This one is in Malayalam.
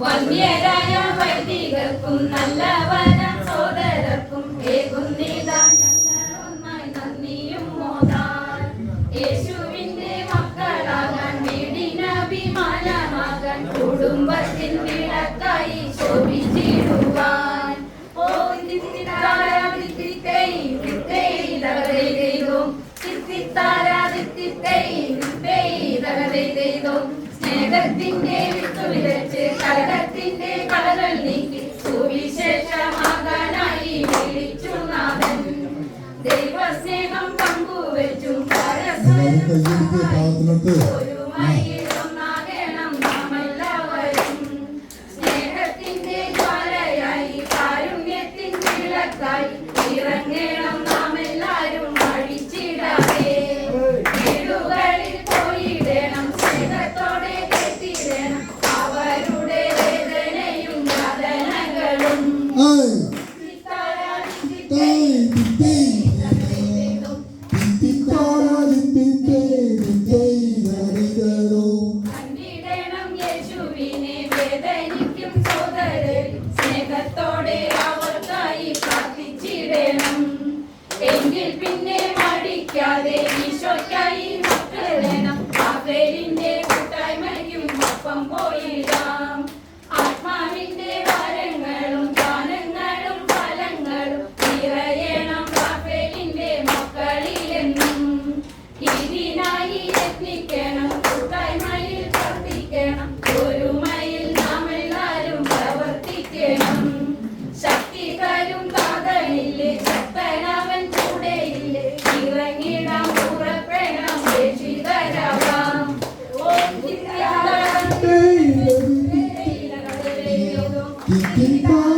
വന്യരായ വൈദികർക്കും നല്ലവര സോദരർക്കും ഏകുന്നിതാ കുടുംബത്തിൻ വിളക്കായി ശോഭിച്ചിടുവാൻ വേദത്തിന്റെ വിത്തു വിതച്ച് കലകത്തിന്റെ കളകൾ നീക്കി സുവിശേഷമാകാനായി വിളിച്ചു നാഥൻ. ദൈവസ്നേഹം പങ്കുവെച്ചും ഒരുമയിലൊന്നാകണം നാമെല്ലാവരും. സ്നേഹത്തിന്റെ ജ്വാലയായി കാരുണ്യത്തിൻ വിളക്കായി ഇറങ്ങി Hey. Happy birthday.